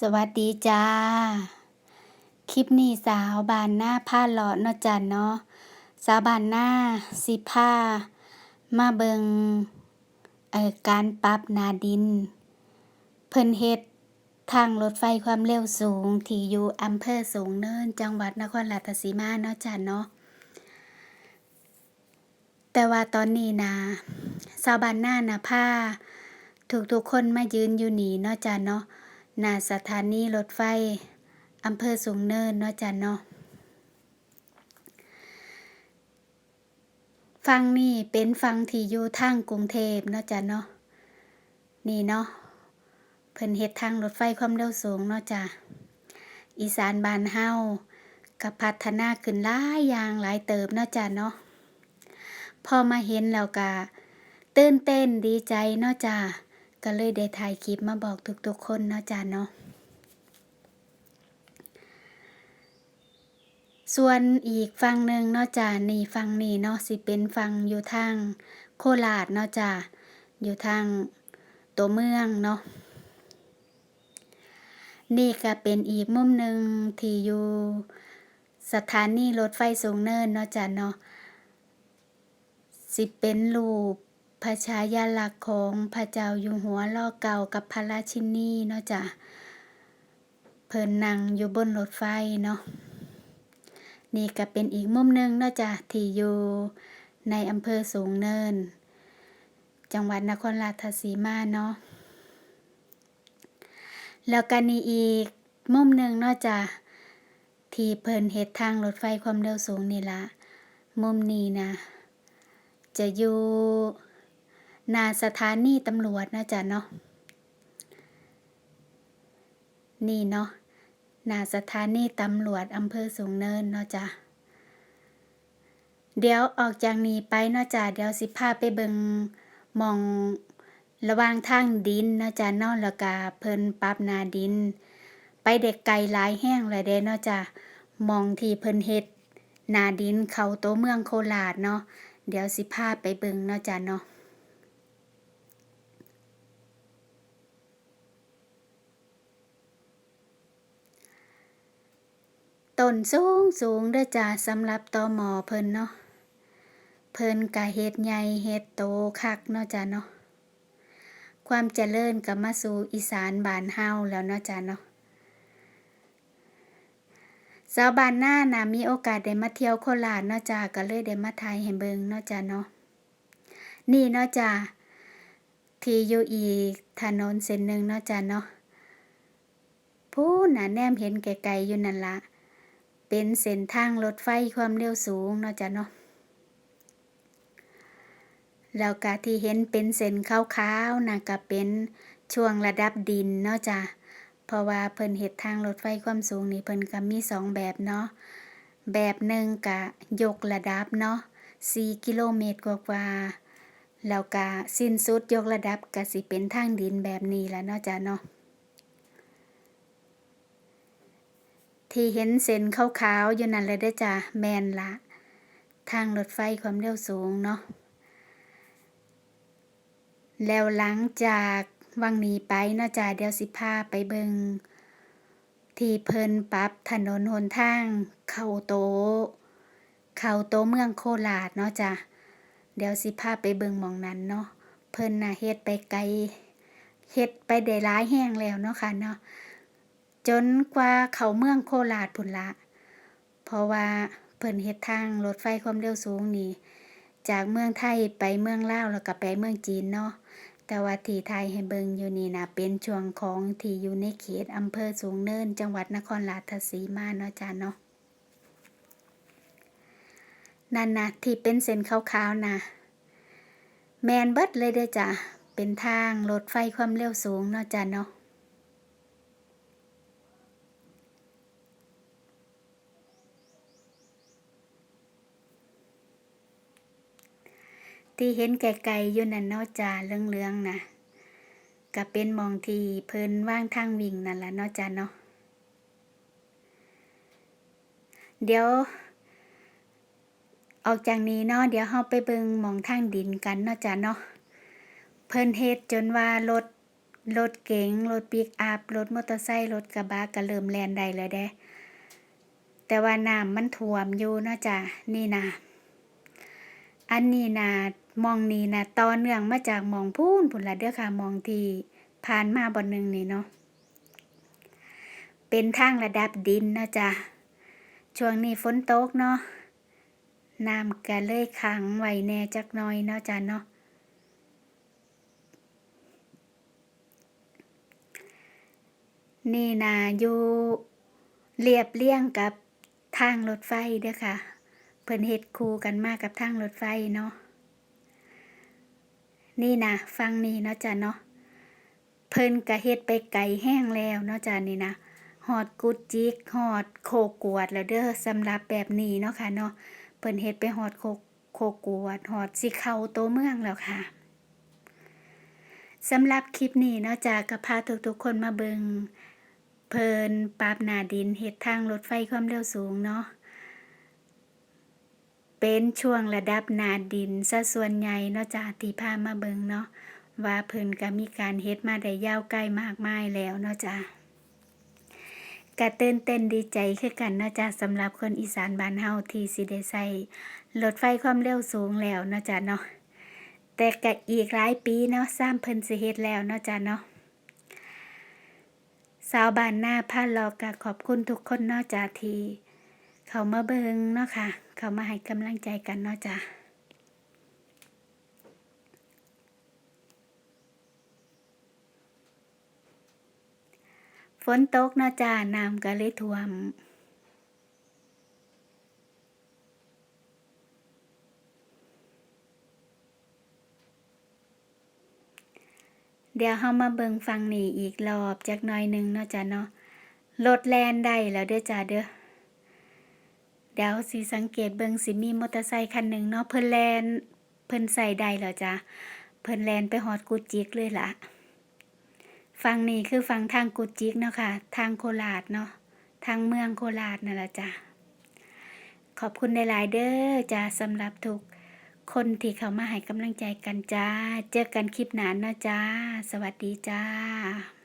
สวัสดีจ้า คลิปนี้สาวบานหน้าผ้าเลาะเนาะจ้ะเนาะสาวบานหน้าสิผ้า มาเบิงเอ่อการปรับนาดิน เพิ่นเฮ็ดทางรถไฟความเร็วสูง ที่อยู่อำเภอสูงเนิน จังหวัดนครราชสีมาเนาะจ้ะเนาะแต่ว่าตอนนี้นะสาวบานหน้านะผ้าทุกคนมายืนอยู่หนีเนาะจ้ะเนาะ หน้าสถานีรถไฟอำเภอสูงเนินเนาะจ้ะเนาะฟังนี่เป็นฟังที่อยู่ทางกรุงเทพเนาะจ้ะเนาะนี่เนาะเพิ่นเฮ็ดทางรถไฟความเร็วสูงเนาะจ้ะอีสานบานเฮาก็พัฒนาขึ้นหลายอย่างหลายเติบเนาะจ้ะเนาะพอมาเห็นแล้วก็ตื่นเต้นดีใจเนาะจ้ะ ก็เลยได้ถ่ายคลิปมาบอกทุกๆคนเนาะจ้ะเนาะส่วนอีกฝั่งหนึ่งเนาะจ้ะนี่ฝั่งนี้เนาะสิเป็นฝั่งอยู่ทางโคราชเนาะจ้ะอยู่ทางตัวเมืองเนาะนี่ก็เป็นอีกมุมหนึ่งที่อยู่สถานีรถไฟสูงเนินเนาะจ้ะเนาะสิเป็นรูป พระชายาลักษณ์ของพระเจ้าอยู่หัวล่อเก่ากับพระราชินีเนาะจ้ะเพิ่นนั่งอยู่บนรถไฟเนาะนี่ก็เป็นอีกมุมหนึ่งเนาะจ้ะที่อยู่ในอำเภอสูงเนิน จังหวัดนครราชสีมาเนาะแล้วก็นี่อีกมุมหนึ่งเนาะจ้ะที่เพิ่นเฮ็ดทางรถไฟความเร็วสูงนี่ละมุมนี้นะจะอยู่ นาสถานีตำรวจนะจ๊ะเนาะ นี่เนาะนาสถานีตำรวจอำเภอสูงเนินเนาะจ้ะเดี๋ยวออกจากนี้ไปเนาะจ้ะเดี๋ยวสิพาไปเบิงมองระวางทางดินเนาะจ้ะนาะแล้วก็เพิ่นปรับนาดิน ไปเด็กไกลหลายแห้งเลยเด้เนาะจ้ะมองที่เพิ่นเฮ็ดนาดินเข้าตัวเมืองโคราชเนาะเดี๋ยวสิพาไปเบิงเนาะจ้ะเนาะ ต้นสูงสูงเด้อจ้าสำหรับตอหมอเพิ่นเนาะเพิ่นกะเฮ็ดใหญ่เฮ็ดโตคักเนาะจ้าเนาะความเจริญก็มาสู่อีสานบ้านเฮาแล้วเนาะจ้าเนาะสาวบ้านหน้านะมีโอกาสได้มาเที่ยวโคราชเนาะจ้าก็เลยได้มาถ่ายให้เบิ่งเนาะจ้าเนาะนี่เนาะจ้าที่อยู่อีกถนนเส้นหนึ่งเนาะจ้าเนาะพู้น่ะแนมเห็นไกลๆอยู่นั่นละ เป็นเส้นทางรถไฟความเร็วสูงเนาะจ้ะเนาะแล้วก็ที่เห็นเป็นเส้นขาวๆน่ะก็เป็นช่วงระดับดินเนาะจ้ะเพราะว่าเพิ่นเฮ็ดทางรถไฟความสูงนี่เพิ่นก็มีสองแบบเนาะแบบหนึ่งก็ยกระดับเนาะ4กิโลเมตรกว่าๆแล้วก็สิ้นสุดยกระดับก็สิเป็นทางดินแบบนี้แหละเนาะจ้ะเนาะ ที่เห็นเส้นขาวๆอยู่นั่นเลยได้จ้ะแมนละทางรถไฟความเร็วสูงเนาะแล้วหลังจากวังนี้ไปเนาะจ้ะเดี๋ยวสิพาไปเบิงที่เพิ่นปรับถนนหนทางเข้าโตเข้าโตเมืองโคราชเนาะจ้ะเดี๋ยวสิพาไปเบิงมองนั้นเนาะเพิ่นน่ะเฮ็ดไปไกลเฮ็ดไปได้หลายแห้งแล้วเนาะค่ะเนาะ จนกว่าเขาเมืองโคราชพุ่นละ เพราะว่าเพิ่นเฮ็ดทางรถไฟความเร็วสูงนี่ จากเมืองไทยไปเมืองลาวแล้วก็ไปเมืองจีนเนาะแต่ว่าที่ไทยให้เบิงอยู่นี่นะเป็นช่วงของที่อยู่ในเขตอำเภอสูงเนิน จังหวัดนครราชสีมาเนาะจ้าเนาะนั่นนะที่เป็นเส้นขาวๆนะแมนเบิดเลยเด้อจ้ะเป็นทางรถไฟความเร็วสูงเนาะจ้ะเนาะ ที่เห็นไกลๆอยู่นั่นเนาะจ้าเหลืองๆนะก็เป็นมองที่เพิ่นว่างทางวิ่งนั่นละเนาะจ้าเนาะเดี๋ยว ออกจากนี้เนาะเดี๋ยวเฮาไปเบิ่งมองทางดินกันเนาะจ้าเนาะเพิ่นเฮ็ดจนว่ารถรถเก๋งรถปิกอัพรถมอเตอร์ไซค์รถกระบะก็เริ่มแล่นได้แล้วเด้แต่ว่าน้ำมันท่วมอยู่เนาะจ้ะนี่นะอันนี้นะ มองนี้นะต่อเนื่องมาจากมองพูนพู้นละเด้อค่ะมองที่ผ่านมาบ่หนึ่งนี่เนาะเป็นทางระดับดินเนาะจ้ะช่วงนี้ฝนตกเนาะน้ำก็เลยขังไว้แน่จักหน่อยเนาะจ้ะเนาะนี่นะอยู่เรียบเรียงกับทางรถไฟเด้อค่ะ เพิ่นเฮ็ดคู่กันมากกับทางรถไฟเนาะ นี่นะฟังนี่เนาะจ้ะเนาะเพิ่นก็เฮ็ดไปไกลแห้งแล้วเนาะจ้ะนี่นะฮอดกุดจิกฮอดโคกวดแล้วเด้อสำหรับแบบนี้เนาะค่ะเนาะเพิ่นเฮ็ดไปฮอดโคโคกวดฮอดสิเข้าโตเมืองแล้วค่ะสำหรับคลิปนี้เนาะจ้ะก็พาทุกๆคนมาเบิงเพิ่นปรับนาดินเฮ็ดทางรถไฟความเร็วสูงเนาะ เป็นช่วงระดับนาดินซะส่วนใหญ่เนาะจ้ะที่พามาเบิงเนาะว่าเพิ่นก็มีการเฮ็ดมาได้ยาวไกล้มากมายแล้วเนาะจ้ะก็ตื่นเต้นดีใจคือกันเนาะจ้ะสำหรับคนอีสานบ้านเฮาที่สิได้ใช้รถไฟความเร็วสูงแล้วเนาะจ้ะเนาะแต่ก็อีกหลายปีเนาะซ้ำเพิ่นสิเฮ็ดแล้วเนาะจ้ะเนาะสาวบ้านหนาพาลาะก็ขอบคุณทุกคนเนาะจ้ะที่ เขามาเบิงเนาะค่ะ เขามาให้กำลังใจกันเนาะจ้ะฝนตกเนาะจ้ะน้ำก็เลยท่วม เดี๋ยวเฮามาเบิงฟังนี่อีกรอบจักน่อยหนึ่งเนาะจ้ะเนาะรถแลนได้แล้วเด้อจ้ะเด้อ เดี๋ยวสิสังเกตเบิงสิมีมอเตอร์ไซคันหนึ่งเนาะเพิ่นแลนเพิ่นใส่ได้แล้วจ้ะเพิ่นแลนไปฮอดกุดจิกเลยล่ะฝั่งนี้คือฝั่งทางกุดจิกเนาะค่ะ ทางโคราชเนาะทางเมืองโคราชนั่นแหละจ้ะขอบคุณหลายเด้อจ้ะสำหรับทุกคนที่เข้ามาให้กำลังใจกันจ้า เจอกันคลิปหน้าเนาะจ้า สวัสดีจ้า